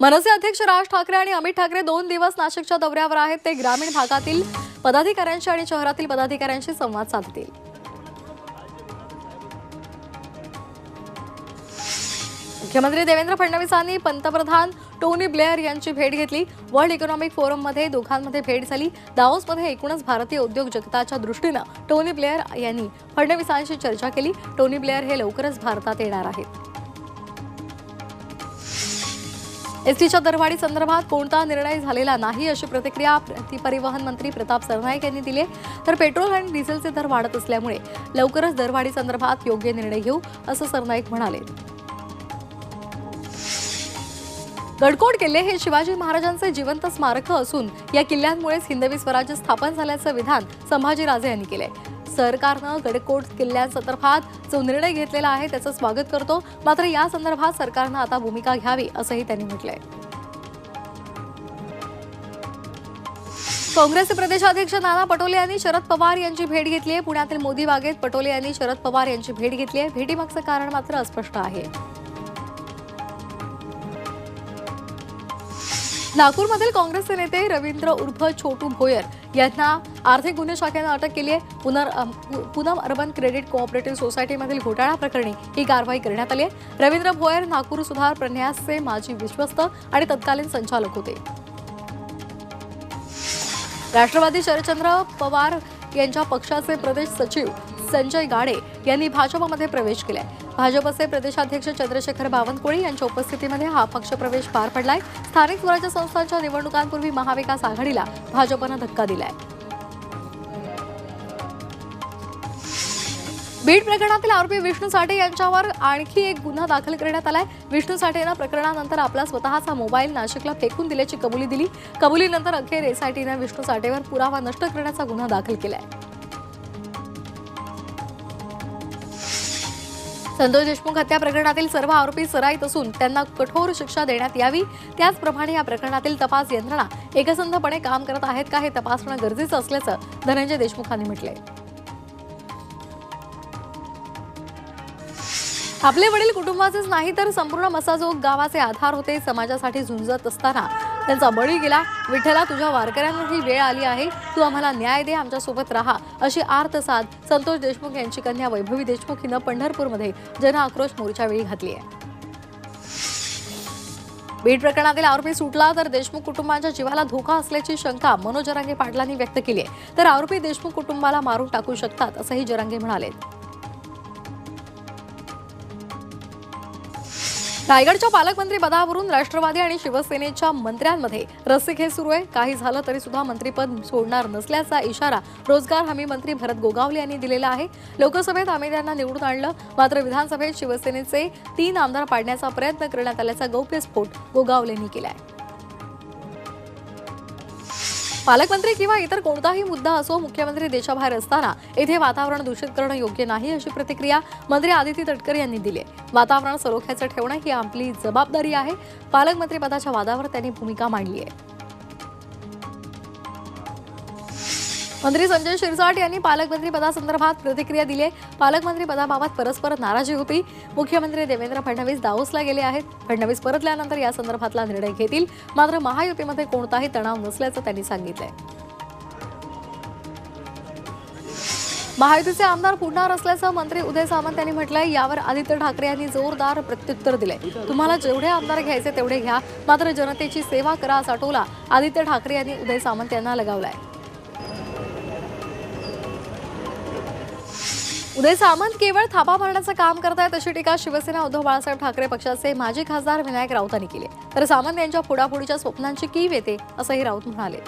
मनसे अध्यक्ष राज ठाकरे आणि अमित ठाकरे दोन दिवस नाशिकच्या दौऱ्यावर आहेत. ते ग्रामीण भागातील पदाधिकाऱ्यांशी आणि शहरातील पदाधिकाऱ्यांशी संवाद साधतील. मुख्यमंत्री देवेंद्र फडणवीसांनी पंतप्रधान टोनी ब्लेअर यांची भेट घेतली. वर्ल्ड इकॉनॉमिक फोरममध्ये दोघांमध्ये भेट झाली. दाओसमध्ये एकूणच भारतीय उद्योग जगताच्या दृष्टीनं टोनी ब्लेअर यांनी फडणवीसांशी चर्चा केली. टोनी ब्लेअर हे लवकरच भारतात येणार आहेत. एसटीच्या दरवाढी संदर्भात कोणता निर्णय झालेला नाही अशी प्रतिक्रिया परिवहन मंत्री प्रताप सरनाईक यांनी दिली तर पेट्रोल आणि डिझेलचे दर वाढत असल्यामुळे लवकरच दरवाढी संदर्भात योग्य निर्णय घेऊ असं सरनाईक म्हणाले. गडकोट किल्ले हे शिवाजी महाराजांचे जिवंत स्मारक असून या किल्ल्यांमुळेच हिंदवी स्वराज्य स्थापन झाल्याचं विधान संभाजीराजे यांनी केलंय. सरकारनं गडकोट किल्ल्यांसंदर्भात जो निर्णय घेतलेला आहे त्याचं स्वागत करतो. मात्र या संदर्भात सरकारनं आता भूमिका घ्यावी असंही त्यांनी म्हटलंय. काँग्रेसचे प्रदेशाध्यक्ष नाना पटोले यांनी शरद पवार यांची भेट घेतली आहे पुण्यातील मोदी बागेत पटोले यांनी शरद पवार यांची भेट घेतली आहे भेटीमागचं कारण मात्र अस्पष्ट आहे. नागपूरमधील काँग्रेसचे नेते रवींद्र उर्फ छोटू भोयर यांना आर्थिक गुन्हे शाखेनं अटक केली आहे. पुनर अम, अर्बन क्रेडिट कोऑपरेटिव्ह सोसायटीमधील घोटाळा प्रकरणी ही कारवाई करण्यात आली आहे. रवींद्र भोयर नागपूर सुधार प्रन्यासचे माजी विश्वस्त आणि तत्कालीन संचालक होते. राष्ट्रवादी शरदचंद्र पवार यांच्या पक्षाचे प्रदेश सचिव संजय गाडे यांनी भाजपमध्ये प्रवेश केलाय. भाजपचे प्रदेशाध्यक्ष चंद्रशेखर बावनकुळे यांच्या उपस्थितीमध्ये हा पक्षप्रवेश पार पडलाय. स्थानिक स्वराज्य संस्थांच्या निवडणुकांपूर्वी महाविकास आघाडीला भाजपनं धक्का दिलाय. बीड प्रकरणातील आरोपी विष्णू साठे यांच्यावर आणखी एक गुन्हा दाखल करण्यात आलाय. विष्णू साठेनं प्रकरणानंतर आपला स्वतःचा मोबाईल नाशिकला फेकून दिल्याची कबुली दिली. कबुलीनंतर अखेर एसआयटीनं विष्णू साठेवर पुरावा नष्ट करण्याचा गुन्हा दाखल केलाय. संतोष देशमुख हत्या प्रकरणातील सर्व आरोपी सराईत असून त्यांना कठोर शिक्षा देण्यात यावी. त्याचप्रमाणे या प्रकरणातील तपास यंत्रणा एकसंधपणे काम करत आहेत का हे तपासणं गरजेचं असल्याचं धनंजय देशमुखांनी म्हटलंय. आपले वडील कुटुंबाचेच नाही तर संपूर्ण मसाजोग गावाचे आधार होते. समाजासाठी झुंजत असताना त्यांचा बळी गेला. विठ्ठला तुझ्या वारकऱ्यांवर ही वेळ आली आहे. तू आम्हाला न्याय दे आमच्यासोबत राहा अशी आर्तसाद संतोष देशमुख यांची कन्या वैभवी देशमुख हिनं पंढरपूरमध्ये जनआक्रोश मोर्चावेळी घातली आहे. बीड प्रकरणातील आरोपी सुटला तर देशमुख कुटुंबाच्या जीवाला धोका असल्याची शंका मनोज जरांगे पाटलांनी व्यक्त केली आहे. तर आरोपी देशमुख कुटुंबाला मारून टाकू शकतात असंही जरांगे म्हणाले रायगडच्या पालकमंत्री पदावरून राष्ट्रवादी आणि शिवसेनेच्या मंत्र्यांमध्ये रस्सीखेच सुरू आहे. काही झालं तरी सुद्धा मंत्रीपद सोडणार नसल्याचा इशारा रोजगार हमी मंत्री भरत गोगावले यांनी दिलेला आहे. लोकसभेत आम्ही त्यांना निवडून आणलं. मात्र विधानसभेत शिवसेनेचे तीन आमदार पाडण्याचा प्रयत्न करण्यात आल्याचा गौप्यस्फोट गोगावलेंनी आहे पालकमंत्री किंवा इतर कोणताही मुद्दा असो मुख्यमंत्री देशाबाहेर असताना येथे वातावरण दूषित करणं योग्य नाही अशी प्रतिक्रिया मंत्री आदिती तटकरे यांनी दिली आहे. वातावरण सरोख्याचं ठेवणं ही आपली जबाबदारी आहे. पालकमंत्री पदाच्या वादावर त्यांनी भूमिका मांडली आहे. मंत्री संजय शिरसाट यांनी पालकमंत्री पदासंदर्भात प्रतिक्रिया दिली आहे. पालकमंत्री पदाबाबत परस्पर नाराजी होती. मुख्यमंत्री देवेंद्र फडणवीस दावोसला गेले आहेत. फडणवीस परतल्यानंतर या संदर्भातला निर्णय घेतील. मात्र महायुतीमध्ये कोणताही तणाव नसल्याचं त्यांनी सांगितलंय. महायुतीचे आमदार फुटणार असल्याचं मंत्री उदय सामंत यांनी म्हटलंय. यावर आदित्य ठाकरे यांनी जोरदार प्रत्युत्तर दिले तुम्हाला जेवढे आमदार घ्यायचे तेवढे घ्या. मात्र जनतेची सेवा करा असा टोला आदित्य ठाकरे यांनी उदय सामंत यांना लगावलाय. उदय सामंत केवळ थापा मारण्याचं काम करतायत अशी टीका शिवसेना उद्धव बाळासाहेब ठाकरे पक्षाचे माजी खासदार विनायक राऊतांनी केली तर सामंत यांच्या फोडाफोडीच्या स्वप्नांची कीव येते असंही राऊत म्हणाले.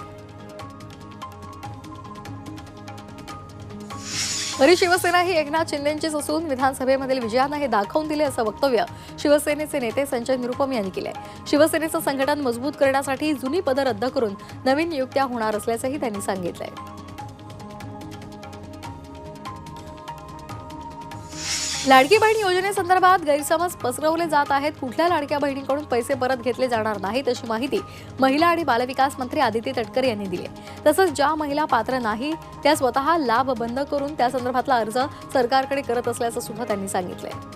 तरी शिवसेना ही एकनाथ शिंदेचीच असून विधानसभेमधील विजयानं हे दाखवून दिले असं वक्तव्य शिवसेनेचे नेते संजय निरुपम यांनी केलंय. शिवसेनेचं संघटन मजबूत करण्यासाठी जुनी पदं रद्द करून नवीन नियुक्त्या होणार असल्याचंही त्यांनी सांगितलंय. लाडकी बहीण योजनेसंदर्भात गैरसमज पसरवले जात आहेत. कुठल्या लाडक्या बहिणीकडून पैसे परत घेतले जाणार नाहीत अशी माहिती महिला आणि बालविकास मंत्री आदिती तटकरे यांनी दिली तसंच ज्या महिला पात्र नाही त्या स्वतः लाभ बंद करून त्यासंदर्भातला अर्ज सरकारकडे करत असल्याचं सुद्धा त्यांनी आहे